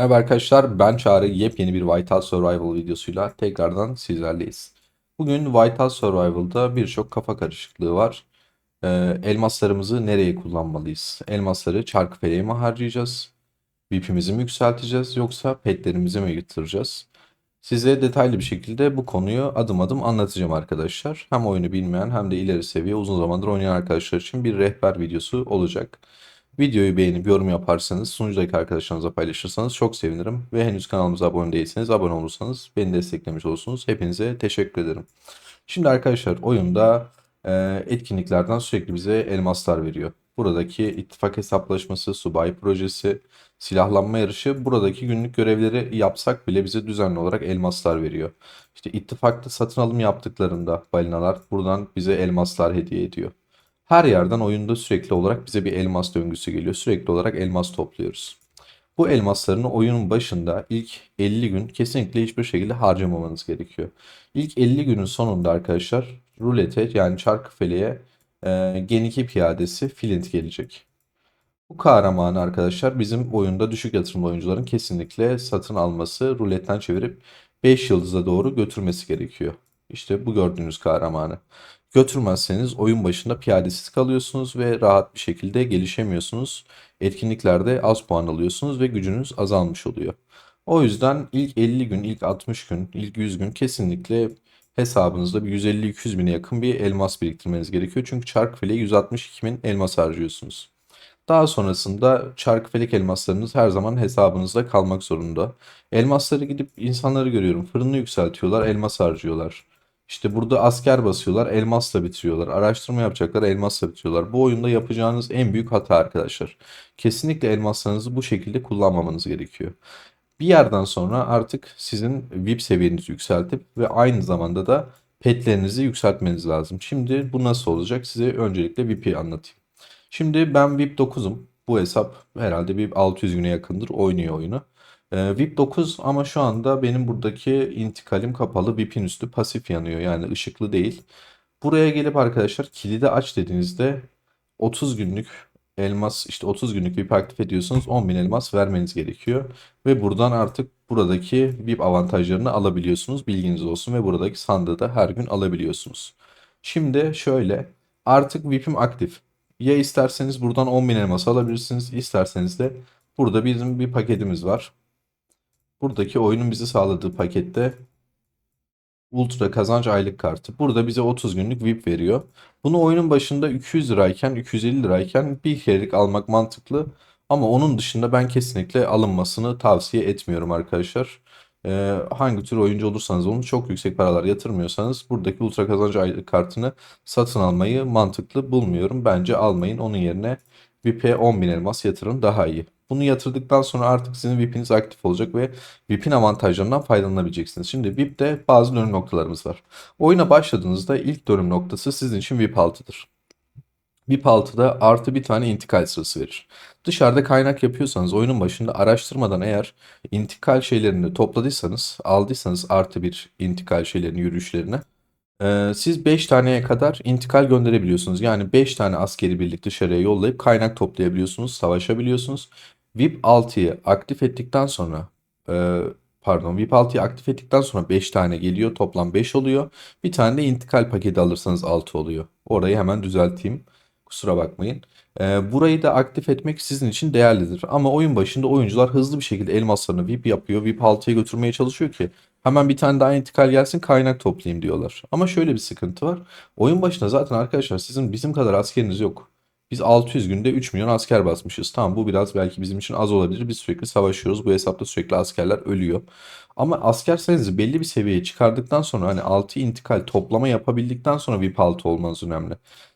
Merhaba arkadaşlar ben Çağrı yepyeni bir Whiteout Survival videosuyla tekrardan sizlerleyiz. Bugün Whiteout Survival'da birçok kafa karışıklığı var. Ee, elmaslarımızı nereye kullanmalıyız? Elmasları çarkıfeleğe mi harcayacağız? VIP'imizi mi yükselteceğiz yoksa petlerimizi mi yatıracağız? Size detaylı bir şekilde bu konuyu adım adım anlatacağım arkadaşlar. Hem oyunu bilmeyen hem de ileri seviye uzun zamandır oynayan arkadaşlar için bir rehber videosu olacak. Videoyu beğenip yorum yaparsanız, sunucudaki arkadaşlarınızla paylaşırsanız çok sevinirim. Ve henüz kanalımıza abone değilseniz abone olursanız beni desteklemiş olursunuz. Hepinize teşekkür ederim. Şimdi arkadaşlar oyunda e, etkinliklerden sürekli bize elmaslar veriyor. Buradaki ittifak hesaplaşması, subay projesi, silahlanma yarışı buradaki günlük görevleri yapsak bile bize düzenli olarak elmaslar veriyor. İşte ittifakta satın alım yaptıklarında balinalar buradan bize elmaslar hediye ediyor. Her yerden oyunda sürekli olarak bize bir elmas döngüsü geliyor. Sürekli olarak elmas topluyoruz. Bu elmaslarını oyunun başında ilk 50 gün kesinlikle hiçbir şekilde harcamamanız gerekiyor. İlk 50 günün sonunda arkadaşlar rulete yani çarkıfeleğe e, Gen 2 piyadesi Flint gelecek. Bu kahramanı arkadaşlar bizim oyunda düşük yatırımlı oyuncuların kesinlikle satın alması, ruletten çevirip 5 yıldıza doğru götürmesi gerekiyor. İşte bu gördüğünüz kahramanı. Götürmezseniz oyun başında piyadesiz kalıyorsunuz ve rahat bir şekilde gelişemiyorsunuz. Etkinliklerde az puan alıyorsunuz ve gücünüz azalmış oluyor. O yüzden ilk 50 gün, ilk 60 gün, ilk 100 gün kesinlikle hesabınızda bir 150-200 bine yakın bir elmas biriktirmeniz gerekiyor. Çünkü çark 162 bin elmas harcıyorsunuz. Daha sonrasında çarkıfelek elmaslarınız her zaman hesabınızda kalmak zorunda. Elmasları gidip insanları görüyorum. Fırını yükseltiyorlar, elmas harcıyorlar. İşte burada asker basıyorlar, elmasla bitiriyorlar. Araştırma yapacaklar, elmasla bitiriyorlar. Bu oyunda yapacağınız en büyük hata arkadaşlar. Kesinlikle elmaslarınızı bu şekilde kullanmamanız gerekiyor. Bir yerden sonra artık sizin VIP seviyenizi yükseltip ve aynı zamanda da petlerinizi yükseltmeniz lazım. Şimdi bu nasıl olacak? Size öncelikle VIP'i anlatayım. Şimdi ben VIP 9'um. Bu hesap herhalde bir 600 güne yakındır oynuyor oyunu. Ee, VIP 9 ama şu anda benim buradaki intikalim kapalı. VIP'in üstü pasif yanıyor yani ışıklı değil. Buraya gelip arkadaşlar kilidi aç dediğinizde 30 günlük elmas işte 30 günlük VIP aktif ediyorsunuz 10.000 elmas vermeniz gerekiyor. Ve buradan artık buradaki VIP avantajlarını alabiliyorsunuz. Bilginiz olsun ve buradaki sandığı da her gün alabiliyorsunuz. Şimdi şöyle artık VIP'im aktif. Ya isterseniz buradan 10.000 elmas alabilirsiniz. isterseniz de burada bizim bir paketimiz var. Buradaki oyunun bize sağladığı pakette Ultra kazanç aylık kartı. Burada bize 30 günlük VIP veriyor. Bunu oyunun başında 200 lirayken 250 lirayken bir kerelik almak mantıklı. Ama onun dışında ben kesinlikle alınmasını tavsiye etmiyorum arkadaşlar. Ee, hangi tür oyuncu olursanız olun çok yüksek paralar yatırmıyorsanız buradaki ultra kazanç aylık kartını satın almayı mantıklı bulmuyorum. Bence almayın. Onun yerine VIP'e 10.000 elmas yatırın daha iyi. Bunu yatırdıktan sonra artık sizin VIP'iniz aktif olacak ve VIP'in avantajlarından faydalanabileceksiniz. Şimdi VIP'te bazı dönüm noktalarımız var. Oyuna başladığınızda ilk dönüm noktası sizin için VIP 6'dır. VIP 6'da artı bir tane intikal sırası verir. Dışarıda kaynak yapıyorsanız oyunun başında araştırmadan eğer intikal şeylerini topladıysanız, aldıysanız artı bir intikal şeylerini, yürüyüşlerini ee, siz 5 taneye kadar intikal gönderebiliyorsunuz. Yani 5 tane askeri birlik dışarıya yollayıp kaynak toplayabiliyorsunuz, savaşabiliyorsunuz. VIP 6'yı aktif ettikten sonra e, pardon VIP 6'yı aktif ettikten sonra 5 tane geliyor. Toplam 5 oluyor. Bir tane de intikal paketi alırsanız 6 oluyor. Orayı hemen düzelteyim. Kusura bakmayın. E, burayı da aktif etmek sizin için değerlidir. Ama oyun başında oyuncular hızlı bir şekilde elmaslarını VIP yapıyor. VIP 6'ya götürmeye çalışıyor ki hemen bir tane daha intikal gelsin kaynak toplayayım diyorlar. Ama şöyle bir sıkıntı var. Oyun başında zaten arkadaşlar sizin bizim kadar askeriniz yok. Biz 600 günde 3 milyon asker basmışız. Tamam bu biraz belki bizim için az olabilir. Biz sürekli savaşıyoruz. Bu hesapta sürekli askerler ölüyor. Ama asker sayınızı belli bir seviyeye çıkardıktan sonra hani 6 intikal toplama yapabildikten sonra VIP 6 olmanız önemli.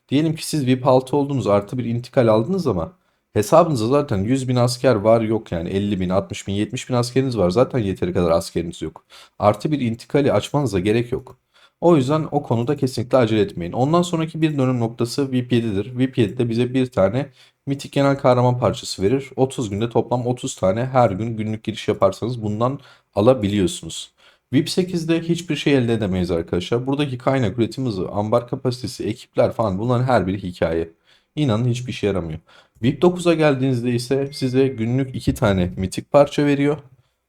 Diyelim ki siz VIP 6 oldunuz artı bir intikal aldınız ama hesabınızda zaten 100 bin asker var yok yani 50 bin 60 bin 70 bin askeriniz var zaten yeteri kadar askeriniz yok. Artı bir intikali açmanıza gerek yok. O yüzden o konuda kesinlikle acele etmeyin. Ondan sonraki bir dönüm noktası VIP7'dir. VIP7'de bize bir tane mitik genel kahraman parçası verir. 30 günde toplam 30 tane her gün günlük giriş yaparsanız bundan alabiliyorsunuz. VIP 8'de hiçbir şey elde edemeyiz arkadaşlar. Buradaki kaynak üretim hızı, ambar kapasitesi, ekipler falan bunların her biri hikaye. İnanın hiçbir şey yaramıyor. VIP 9'a geldiğinizde ise size günlük 2 tane mitik parça veriyor.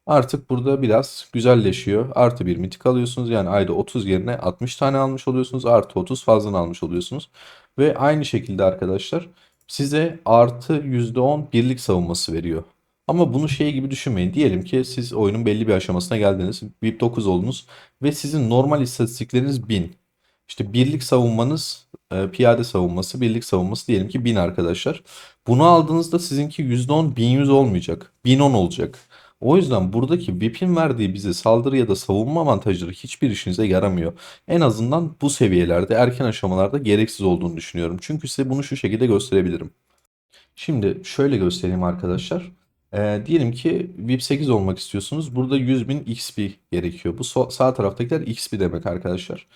Artık burada biraz güzelleşiyor. Artı bir mitik alıyorsunuz. Yani ayda 30 yerine 60 tane almış oluyorsunuz. Artı 30 fazladan almış oluyorsunuz. Ve aynı şekilde arkadaşlar size artı %10 birlik savunması veriyor. Ama bunu şey gibi düşünmeyin. Diyelim ki siz oyunun belli bir aşamasına geldiniz. VIP 9 oldunuz ve sizin normal istatistikleriniz 1000. İşte birlik savunmanız, e, piyade savunması, birlik savunması diyelim ki 1000 arkadaşlar. Bunu aldığınızda sizinki %10 1100 olmayacak. 1010 olacak. O yüzden buradaki VIP'in verdiği bize saldırı ya da savunma avantajları hiçbir işinize yaramıyor. En azından bu seviyelerde erken aşamalarda gereksiz olduğunu düşünüyorum. Çünkü size bunu şu şekilde gösterebilirim. Şimdi şöyle göstereyim arkadaşlar. Ee, diyelim ki VIP 8 olmak istiyorsunuz. Burada 100.000 XP gerekiyor. Bu so- sağ taraftakiler XP demek arkadaşlar.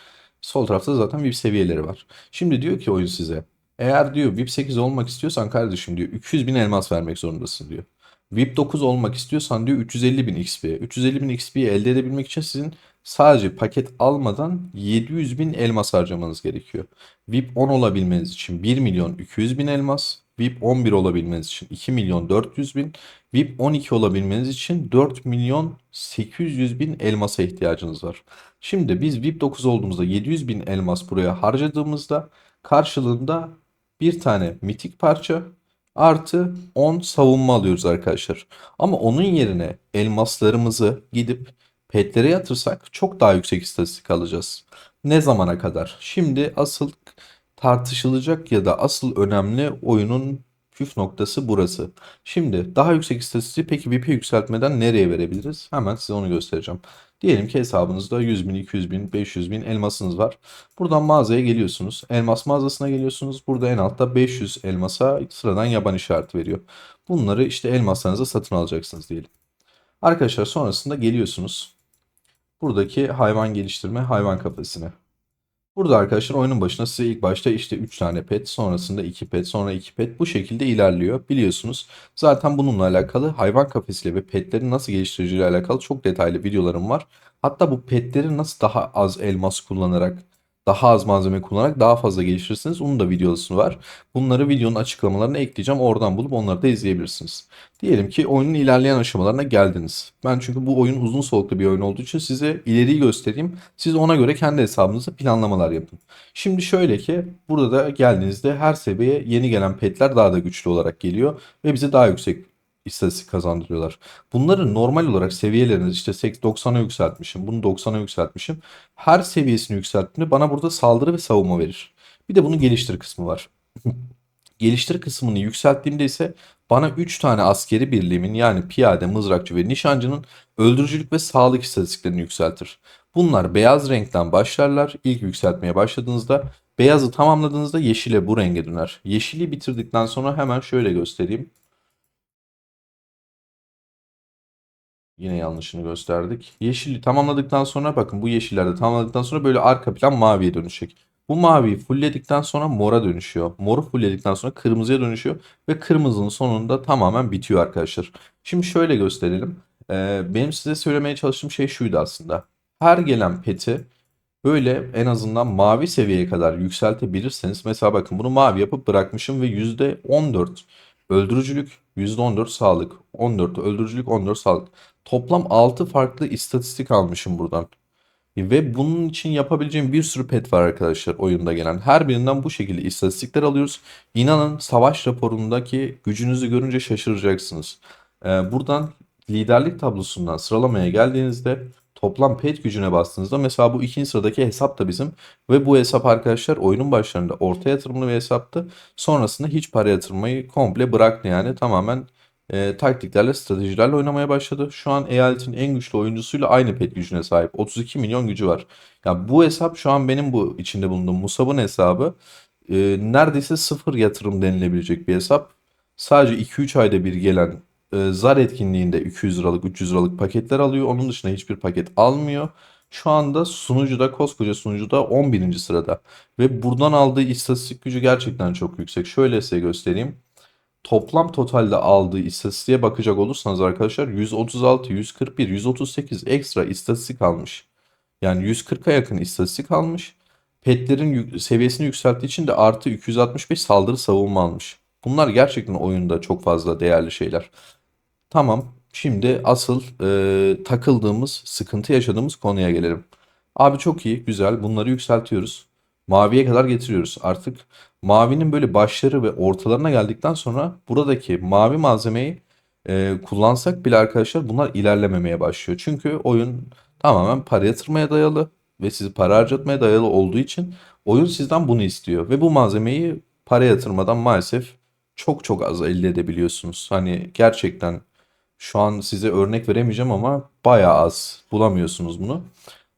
Sol tarafta zaten VIP seviyeleri var. Şimdi diyor ki oyun size. Eğer diyor VIP 8 olmak istiyorsan kardeşim diyor 200.000 elmas vermek zorundasın diyor. VIP 9 olmak istiyorsan diyor 350.000 XP. 350.000 XP'yi elde edebilmek için sizin sadece paket almadan 700.000 elmas harcamanız gerekiyor. VIP 10 olabilmeniz için 1 milyon 200 bin elmas. VIP 11 olabilmeniz için 2 milyon 400 bin. VIP 12 olabilmeniz için 4 milyon 800 bin elmasa ihtiyacınız var. Şimdi biz VIP 9 olduğumuzda 700 bin elmas buraya harcadığımızda karşılığında bir tane mitik parça artı 10 savunma alıyoruz arkadaşlar. Ama onun yerine elmaslarımızı gidip petlere yatırsak çok daha yüksek istatistik alacağız. Ne zamana kadar? Şimdi asıl tartışılacak ya da asıl önemli oyunun püf noktası burası. Şimdi daha yüksek istatistiği peki VP yükseltmeden nereye verebiliriz? Hemen size onu göstereceğim. Diyelim ki hesabınızda 100 bin, 200 bin, 500 bin elmasınız var. Buradan mağazaya geliyorsunuz. Elmas mağazasına geliyorsunuz. Burada en altta 500 elmasa sıradan yaban işareti veriyor. Bunları işte elmaslarınıza satın alacaksınız diyelim. Arkadaşlar sonrasında geliyorsunuz. Buradaki hayvan geliştirme hayvan kafesine. Burada arkadaşlar oyunun başına size ilk başta işte 3 tane pet, sonrasında 2 pet, sonra 2 pet bu şekilde ilerliyor. Biliyorsunuz zaten bununla alakalı hayvan kafesiyle ve petlerin nasıl geliştiriciyle alakalı çok detaylı videolarım var. Hatta bu petleri nasıl daha az elmas kullanarak daha az malzeme kullanarak daha fazla geliştirirsiniz. Onun da videosu var. Bunları videonun açıklamalarına ekleyeceğim. Oradan bulup onları da izleyebilirsiniz. Diyelim ki oyunun ilerleyen aşamalarına geldiniz. Ben çünkü bu oyun uzun soluklu bir oyun olduğu için size ileriyi göstereyim. Siz ona göre kendi hesabınızda planlamalar yapın. Şimdi şöyle ki burada da geldiğinizde her seviye yeni gelen petler daha da güçlü olarak geliyor ve bize daha yüksek istatistik kazandırıyorlar. Bunları normal olarak seviyeleriniz işte 90'a yükseltmişim, bunu 90'a yükseltmişim. Her seviyesini yükselttiğinde bana burada saldırı ve savunma verir. Bir de bunun geliştir kısmı var. geliştir kısmını yükselttiğimde ise bana 3 tane askeri birliğimin yani piyade, mızrakçı ve nişancının öldürücülük ve sağlık istatistiklerini yükseltir. Bunlar beyaz renkten başlarlar. İlk yükseltmeye başladığınızda beyazı tamamladığınızda yeşile bu renge döner. Yeşili bitirdikten sonra hemen şöyle göstereyim. Yine yanlışını gösterdik. Yeşili tamamladıktan sonra bakın bu yeşillerde tamamladıktan sonra böyle arka plan maviye dönüşecek. Bu maviyi fullledikten sonra mora dönüşüyor. Moru fullledikten sonra kırmızıya dönüşüyor. Ve kırmızının sonunda tamamen bitiyor arkadaşlar. Şimdi şöyle gösterelim. Ee, benim size söylemeye çalıştığım şey şuydu aslında. Her gelen peti böyle en azından mavi seviyeye kadar yükseltebilirseniz. Mesela bakın bunu mavi yapıp bırakmışım ve %14 öldürücülük, %14 sağlık, 14 öldürücülük, 14 sağlık. Toplam 6 farklı istatistik almışım buradan. Ve bunun için yapabileceğim bir sürü pet var arkadaşlar oyunda gelen. Her birinden bu şekilde istatistikler alıyoruz. İnanın savaş raporundaki gücünüzü görünce şaşıracaksınız. Ee, buradan liderlik tablosundan sıralamaya geldiğinizde toplam pet gücüne bastığınızda mesela bu ikinci sıradaki hesap da bizim. Ve bu hesap arkadaşlar oyunun başlarında orta yatırımlı bir hesaptı. Sonrasında hiç para yatırmayı komple bıraktı yani tamamen e, taktiklerle, stratejilerle oynamaya başladı. Şu an eyaletin en güçlü oyuncusuyla aynı pet gücüne sahip. 32 milyon gücü var. Ya bu hesap şu an benim bu içinde bulunduğum Musab'ın hesabı. E, neredeyse sıfır yatırım denilebilecek bir hesap. Sadece 2-3 ayda bir gelen e, zar etkinliğinde 200 liralık, 300 liralık paketler alıyor. Onun dışında hiçbir paket almıyor. Şu anda sunucuda, koskoca sunucuda 11. sırada. Ve buradan aldığı istatistik gücü gerçekten çok yüksek. Şöyle size göstereyim toplam totalde aldığı istatistiğe bakacak olursanız arkadaşlar 136, 141, 138 ekstra istatistik almış. Yani 140'a yakın istatistik almış. Petlerin seviyesini yükselttiği için de artı 265 saldırı savunma almış. Bunlar gerçekten oyunda çok fazla değerli şeyler. Tamam Şimdi asıl e, takıldığımız, sıkıntı yaşadığımız konuya gelelim. Abi çok iyi, güzel. Bunları yükseltiyoruz. Maviye kadar getiriyoruz. Artık mavinin böyle başları ve ortalarına geldikten sonra buradaki mavi malzemeyi e, kullansak bile arkadaşlar bunlar ilerlememeye başlıyor. Çünkü oyun tamamen para yatırmaya dayalı ve sizi para harcatmaya dayalı olduğu için oyun sizden bunu istiyor. Ve bu malzemeyi para yatırmadan maalesef çok çok az elde edebiliyorsunuz. Hani gerçekten şu an size örnek veremeyeceğim ama bayağı az bulamıyorsunuz bunu.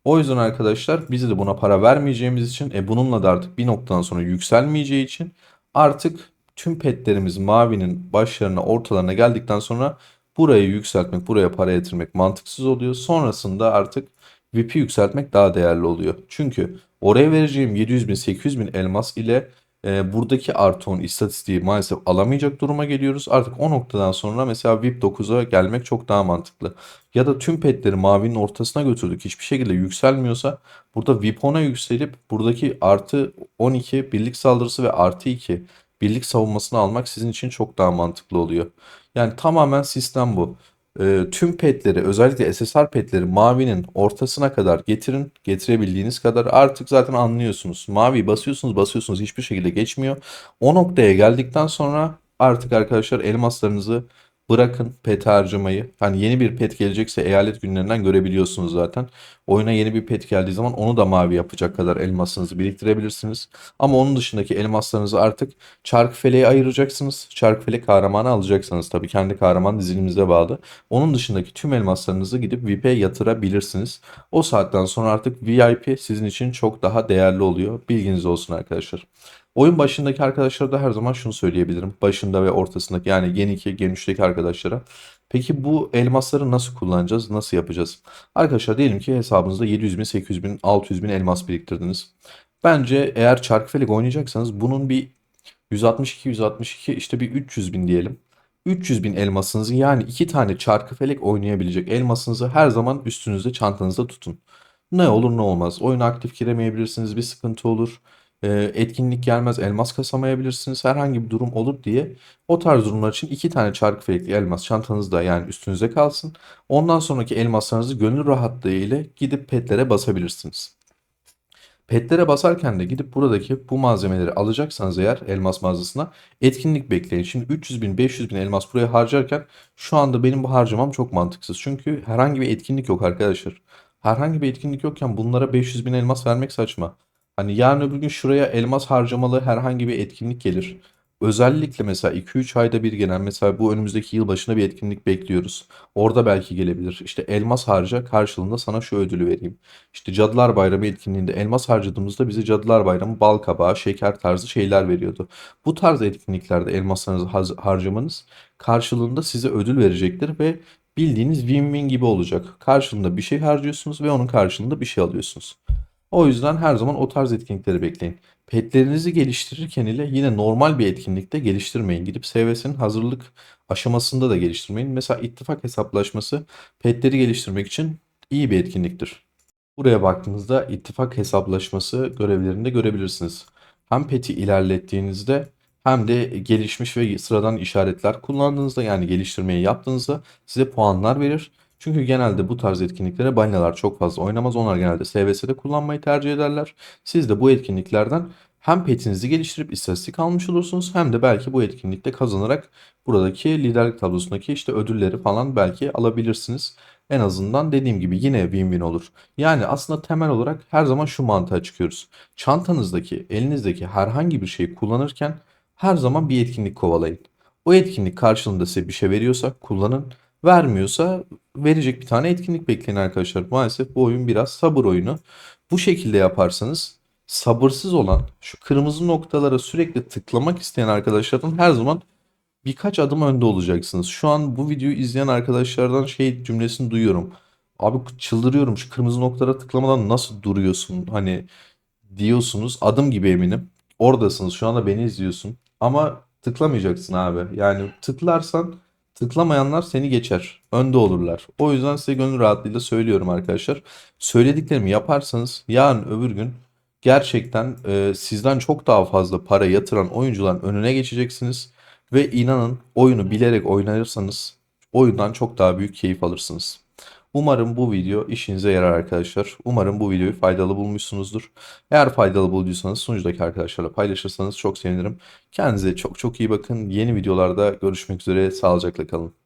O yüzden arkadaşlar biz de buna para vermeyeceğimiz için e bununla da artık bir noktadan sonra yükselmeyeceği için artık tüm petlerimiz mavinin başlarına ortalarına geldikten sonra burayı yükseltmek, buraya para yatırmak mantıksız oluyor. Sonrasında artık VIP'i yükseltmek daha değerli oluyor. Çünkü oraya vereceğim 700 bin 800 bin elmas ile e, buradaki artı 10 istatistiği maalesef alamayacak duruma geliyoruz. Artık o noktadan sonra mesela VIP 9'a gelmek çok daha mantıklı. Ya da tüm petleri mavinin ortasına götürdük. Hiçbir şekilde yükselmiyorsa burada VIP 10'a yükselip buradaki artı 12 birlik saldırısı ve artı 2 birlik savunmasını almak sizin için çok daha mantıklı oluyor. Yani tamamen sistem bu. E, tüm petleri özellikle SSR petleri mavinin ortasına kadar getirin. Getirebildiğiniz kadar artık zaten anlıyorsunuz. Mavi basıyorsunuz basıyorsunuz hiçbir şekilde geçmiyor. O noktaya geldikten sonra artık arkadaşlar elmaslarınızı bırakın pet harcamayı. Hani yeni bir pet gelecekse eyalet günlerinden görebiliyorsunuz zaten. Oyuna yeni bir pet geldiği zaman onu da mavi yapacak kadar elmasınızı biriktirebilirsiniz. Ama onun dışındaki elmaslarınızı artık Çarkıfele'ye ayıracaksınız. Çarkıfele kahramanı alacaksınız. Tabii kendi kahraman dizilimize bağlı. Onun dışındaki tüm elmaslarınızı gidip VIP'e yatırabilirsiniz. O saatten sonra artık VIP sizin için çok daha değerli oluyor. Bilginiz olsun arkadaşlar. Oyun başındaki arkadaşlara da her zaman şunu söyleyebilirim. Başında ve ortasındaki yani Gen 2, Gen 3'teki arkadaşlara. Peki bu elmasları nasıl kullanacağız? Nasıl yapacağız? Arkadaşlar diyelim ki hesabınızda 700 bin, 800 bin, 600 bin elmas biriktirdiniz. Bence eğer çarkıfelek oynayacaksanız bunun bir 162, 162 işte bir 300 bin diyelim. 300 bin elmasınızı yani iki tane çarkıfelek oynayabilecek elmasınızı her zaman üstünüzde çantanızda tutun. Ne olur ne olmaz. Oyuna aktif giremeyebilirsiniz bir sıkıntı olur etkinlik gelmez elmas kasamayabilirsiniz herhangi bir durum olur diye o tarz durumlar için iki tane çarkı felekli elmas çantanızda yani üstünüze kalsın. Ondan sonraki elmaslarınızı gönül rahatlığı ile gidip petlere basabilirsiniz. Petlere basarken de gidip buradaki bu malzemeleri alacaksanız eğer elmas mağazasına etkinlik bekleyin. Şimdi 300 bin 500 bin elmas buraya harcarken şu anda benim bu harcamam çok mantıksız. Çünkü herhangi bir etkinlik yok arkadaşlar. Herhangi bir etkinlik yokken bunlara 500 bin elmas vermek saçma. Hani yarın öbür gün şuraya elmas harcamalı herhangi bir etkinlik gelir. Özellikle mesela 2-3 ayda bir gelen mesela bu önümüzdeki yıl başına bir etkinlik bekliyoruz. Orada belki gelebilir. İşte elmas harca karşılığında sana şu ödülü vereyim. İşte Cadılar Bayramı etkinliğinde elmas harcadığımızda bize Cadılar Bayramı bal kabağı, şeker tarzı şeyler veriyordu. Bu tarz etkinliklerde elmaslarınızı harcamanız karşılığında size ödül verecektir ve bildiğiniz win-win gibi olacak. Karşılığında bir şey harcıyorsunuz ve onun karşılığında bir şey alıyorsunuz. O yüzden her zaman o tarz etkinlikleri bekleyin. Petlerinizi geliştirirken ile yine normal bir etkinlikte geliştirmeyin. Gidip SVS'nin hazırlık aşamasında da geliştirmeyin. Mesela ittifak hesaplaşması petleri geliştirmek için iyi bir etkinliktir. Buraya baktığınızda ittifak hesaplaşması görevlerinde görebilirsiniz. Hem peti ilerlettiğinizde hem de gelişmiş ve sıradan işaretler kullandığınızda yani geliştirmeyi yaptığınızda size puanlar verir. Çünkü genelde bu tarz etkinliklere balinalar çok fazla oynamaz. Onlar genelde SVS'de kullanmayı tercih ederler. Siz de bu etkinliklerden hem petinizi geliştirip istatistik almış olursunuz hem de belki bu etkinlikte kazanarak buradaki liderlik tablosundaki işte ödülleri falan belki alabilirsiniz. En azından dediğim gibi yine win-win olur. Yani aslında temel olarak her zaman şu mantığa çıkıyoruz. Çantanızdaki, elinizdeki herhangi bir şeyi kullanırken her zaman bir etkinlik kovalayın. O etkinlik karşılığında size bir şey veriyorsa kullanın. Vermiyorsa verecek bir tane etkinlik bekleyin arkadaşlar. Maalesef bu oyun biraz sabır oyunu. Bu şekilde yaparsanız sabırsız olan şu kırmızı noktalara sürekli tıklamak isteyen arkadaşların her zaman birkaç adım önde olacaksınız. Şu an bu videoyu izleyen arkadaşlardan şey cümlesini duyuyorum. Abi çıldırıyorum şu kırmızı noktalara tıklamadan nasıl duruyorsun? Hani diyorsunuz adım gibi eminim. Oradasınız şu anda beni izliyorsun. Ama tıklamayacaksın abi. Yani tıklarsan Tıklamayanlar seni geçer. Önde olurlar. O yüzden size gönül rahatlığıyla söylüyorum arkadaşlar. Söylediklerimi yaparsanız yarın öbür gün gerçekten e, sizden çok daha fazla para yatıran oyuncuların önüne geçeceksiniz. Ve inanın oyunu bilerek oynarsanız oyundan çok daha büyük keyif alırsınız. Umarım bu video işinize yarar arkadaşlar. Umarım bu videoyu faydalı bulmuşsunuzdur. Eğer faydalı bulduysanız sunucudaki arkadaşlarla paylaşırsanız çok sevinirim. Kendinize çok çok iyi bakın. Yeni videolarda görüşmek üzere. Sağlıcakla kalın.